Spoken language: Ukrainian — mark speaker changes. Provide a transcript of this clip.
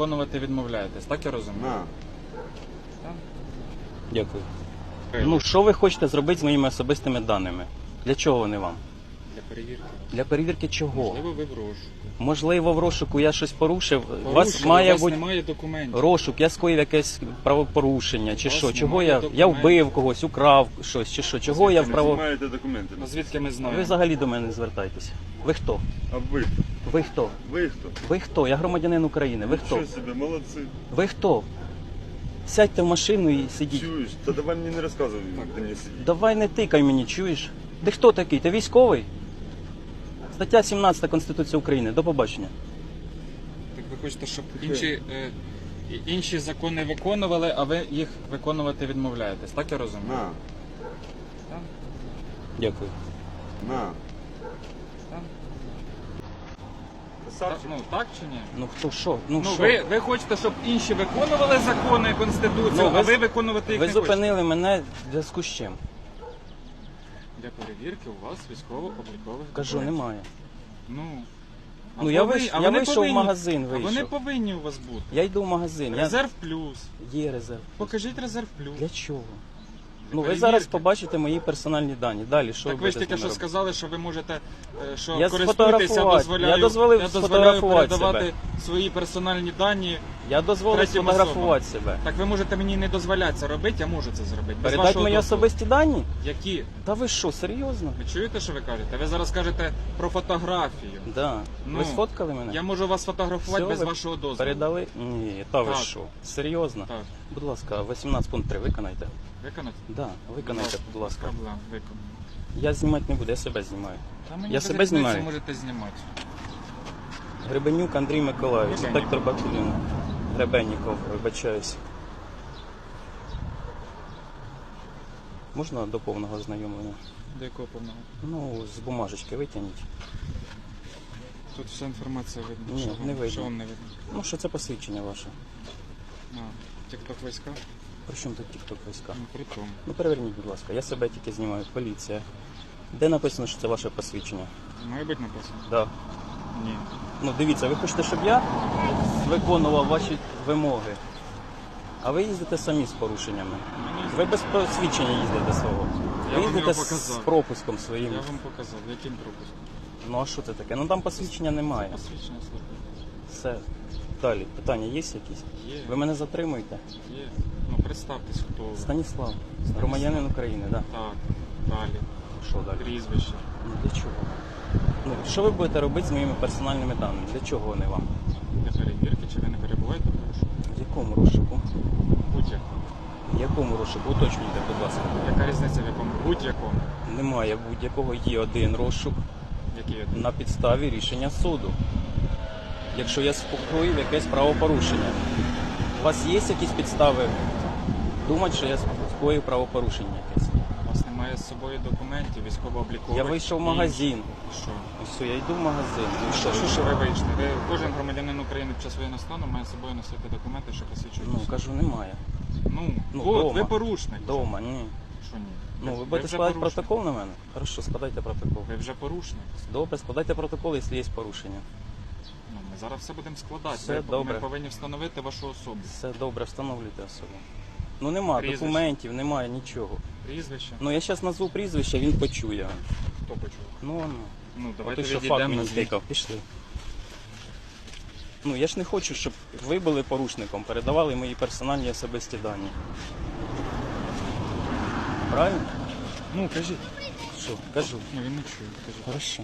Speaker 1: виконувати відмовляєтесь, так я розумію?
Speaker 2: На.
Speaker 3: Дякую. Ну, що ви хочете зробити з моїми особистими даними? Для чого вони вам?
Speaker 1: Для перевірки.
Speaker 3: Для перевірки чого?
Speaker 1: Можливо, ви в розшуку.
Speaker 3: Можливо, в розшуку я щось порушив. у вас
Speaker 1: Порушили,
Speaker 3: має
Speaker 1: у вас
Speaker 3: бути
Speaker 1: немає документів.
Speaker 3: розшук, я скоїв якесь правопорушення, чи
Speaker 1: У вас
Speaker 3: що? Чого
Speaker 1: немає
Speaker 3: я, я
Speaker 1: документів.
Speaker 3: вбив когось, украв щось, чи що? Чого я в
Speaker 2: Ви
Speaker 3: право.
Speaker 2: знімаєте документи.
Speaker 1: Ну звідки ми знаємо?
Speaker 3: Ви взагалі до мене не звертайтеся. Ви хто?
Speaker 2: А ви?
Speaker 3: Ви хто?
Speaker 2: Ви хто?
Speaker 3: Ви хто? Я громадянин України. Ви хто?
Speaker 2: Що себе, молодці.
Speaker 3: Ви хто? Сядьте в машину і сидіть.
Speaker 2: Чуєш? Та давай мені не розказуй, де мені сидіти.
Speaker 3: Давай не тикай мені, чуєш? Ти хто такий? Ти військовий? Стаття 17 Конституції України. До побачення.
Speaker 1: Так ви хочете, щоб інші, е, і- інші закони виконували, а ви їх виконувати відмовляєтесь, так я розумію?
Speaker 2: На.
Speaker 1: Так?
Speaker 3: Дякую.
Speaker 2: На.
Speaker 1: Так? Так, ну так чи ні?
Speaker 3: Ну хто що? Ну,
Speaker 1: Ну
Speaker 3: що?
Speaker 1: ви, ви хочете, щоб інші виконували закони Конституцію,
Speaker 3: Ну, ви
Speaker 1: а
Speaker 3: з-
Speaker 1: ви виконувати їх
Speaker 3: Ви
Speaker 1: не
Speaker 3: зупинили мене в зв'язку з чим?
Speaker 1: Для перевірки у вас військово-облікових
Speaker 3: Кажу,
Speaker 1: документів.
Speaker 3: немає.
Speaker 1: Ну, а
Speaker 3: Ну, я
Speaker 1: повинні-
Speaker 3: вийш-
Speaker 1: а
Speaker 3: я
Speaker 1: вони
Speaker 3: вийшов в
Speaker 1: повинні-
Speaker 3: магазин,
Speaker 1: А вони
Speaker 3: вийшов.
Speaker 1: повинні у вас бути.
Speaker 3: Я йду в магазин. Я...
Speaker 1: Резерв плюс.
Speaker 3: Є резерв.
Speaker 1: Покажіть резерв плюс.
Speaker 3: Для чого? Ну ви зараз побачите мої персональні дані. Далі що
Speaker 1: Так
Speaker 3: ви
Speaker 1: ж
Speaker 3: будете
Speaker 1: тільки
Speaker 3: з ними
Speaker 1: що
Speaker 3: робити?
Speaker 1: сказали, що ви можете, е, що
Speaker 3: Я
Speaker 1: користуєтеся,
Speaker 3: сфотографувати.
Speaker 1: дозволяю,
Speaker 3: Я дозволив сфотографувати
Speaker 1: передавати свої персональні дані.
Speaker 3: Я дозволив
Speaker 1: третім
Speaker 3: сфотографувати себе.
Speaker 1: Так ви можете мені не дозволяти це робити, я можу це зробити. Без
Speaker 3: Передати
Speaker 1: вашого
Speaker 3: мої
Speaker 1: дозволу.
Speaker 3: особисті дані?
Speaker 1: Які?
Speaker 3: Та ви що, серйозно?
Speaker 1: Ви чуєте, що ви кажете? Ви зараз кажете про фотографію.
Speaker 3: Да.
Speaker 1: Ну,
Speaker 3: ви сфоткали мене?
Speaker 1: Я можу вас фотографувати
Speaker 3: Все,
Speaker 1: без
Speaker 3: ви
Speaker 1: вашого дозволу.
Speaker 3: Передали? Ні, та ви
Speaker 1: Так.
Speaker 3: що? Серйозно?
Speaker 1: Так,
Speaker 3: Будь ласка, 18 пункт 3 виконайте.
Speaker 1: виконати?
Speaker 3: Да, виконайте, будь ласка.
Speaker 1: Проблем, виконаю.
Speaker 3: Я знімати не буду, я себе знімаю.
Speaker 1: Та мені
Speaker 3: Я
Speaker 1: без
Speaker 3: себе
Speaker 1: різниці
Speaker 3: знімаю.
Speaker 1: можете знімати.
Speaker 3: Гребенюк Андрій Миколаївич,
Speaker 1: Гребенюк.
Speaker 3: інспектор Батуліна. Гребенніков, вибачаюсь. Можна до повного ознайомлення?
Speaker 1: До якого повного?
Speaker 3: Ну, з бумажечки витягніть.
Speaker 1: Тут вся інформація видно.
Speaker 3: Ні,
Speaker 1: що вам,
Speaker 3: не видно.
Speaker 1: Що вам не видно?
Speaker 3: Ну, що це посвідчення ваше?
Speaker 1: А, тікток війська?
Speaker 3: При чому тут тікток війська?
Speaker 1: Ну, при тому.
Speaker 3: Ну переверніть, будь ласка, я себе тільки знімаю, поліція. Де написано, що це ваше посвідчення?
Speaker 1: Має бути написано?
Speaker 3: Да.
Speaker 1: Ні.
Speaker 3: Ну дивіться, ви хочете, щоб я виконував ваші вимоги. А ви їздите самі з порушеннями. Ви без посвідчення їздите свого.
Speaker 1: Я
Speaker 3: Ви
Speaker 1: вам
Speaker 3: їздите
Speaker 1: його
Speaker 3: з
Speaker 1: показав.
Speaker 3: пропуском своїм.
Speaker 1: Я вам показав, яким пропуском.
Speaker 3: Ну а що це таке? Ну там посвідчення немає.
Speaker 1: Посвідчення служби.
Speaker 3: Все. Далі. Питання є якісь?
Speaker 1: Є,
Speaker 3: Ви мене затримуєте?
Speaker 1: є. Ну, представтесь, хто ви.
Speaker 3: Станіслав, громадянин України, так. Да.
Speaker 1: Так, далі.
Speaker 3: Що далі?
Speaker 1: Прізвище.
Speaker 3: Ну для чого? Ну, що ви будете робити з моїми персональними даними? Для чого вони вам?
Speaker 1: Перевірки, чи ви не перебуваєте в розшуку?
Speaker 3: В якому розшуку?
Speaker 1: Будь-якому.
Speaker 3: В якому розшуку? Уточнюйте, будь ласка.
Speaker 1: Яка різниця в якому? Будь-якому.
Speaker 3: Немає будь-якого є один розшук
Speaker 1: Який є?
Speaker 3: на підставі рішення суду. Якщо я скоїв якесь правопорушення. У вас є якісь підстави думати, що я скоїв правопорушення якесь?
Speaker 1: Немає з собою документів, військово-облікових.
Speaker 3: Я вийшов в магазин.
Speaker 1: І що?
Speaker 3: Все, я йду в магазин. Ну,
Speaker 1: Що, що, що ви вийшли? Ви, кожен громадянин України під час воєнного стану має з собою носити документи, що посвідчують.
Speaker 3: Ну,
Speaker 1: особу.
Speaker 3: кажу, немає.
Speaker 1: ну,
Speaker 3: ну,
Speaker 1: от,
Speaker 3: дома.
Speaker 1: ви порушник.
Speaker 3: Дома, ні.
Speaker 1: Що ні?
Speaker 3: Ну, ви
Speaker 1: ви
Speaker 3: будете
Speaker 1: вже
Speaker 3: складати
Speaker 1: порушник.
Speaker 3: протокол на мене? Хорошо, складайте протокол.
Speaker 1: Ви вже порушник.
Speaker 3: Добре, складайте протокол, якщо є порушення.
Speaker 1: Ну, ми зараз все будемо складати.
Speaker 3: Все
Speaker 1: ви,
Speaker 3: добре.
Speaker 1: Ми повинні встановити вашу особу.
Speaker 3: Все добре, встановлюйте особу. Ну нема
Speaker 1: Прізвище.
Speaker 3: документів, немає нічого.
Speaker 1: Прізвище.
Speaker 3: Ну я зараз назву прізвище, він почує.
Speaker 1: Хто почув?
Speaker 3: Ну, ну.
Speaker 1: Ну,
Speaker 3: От
Speaker 1: давайте
Speaker 3: і що факт
Speaker 1: відійдемо
Speaker 3: мені
Speaker 1: на
Speaker 3: Пішли. Ну я ж не хочу, щоб ви були порушником, передавали мої персональні особисті дані. Правильно?
Speaker 1: Ну, кажіть.
Speaker 3: Що, кажу.
Speaker 1: Ну, він не чує, кажіть.
Speaker 3: Хорошо.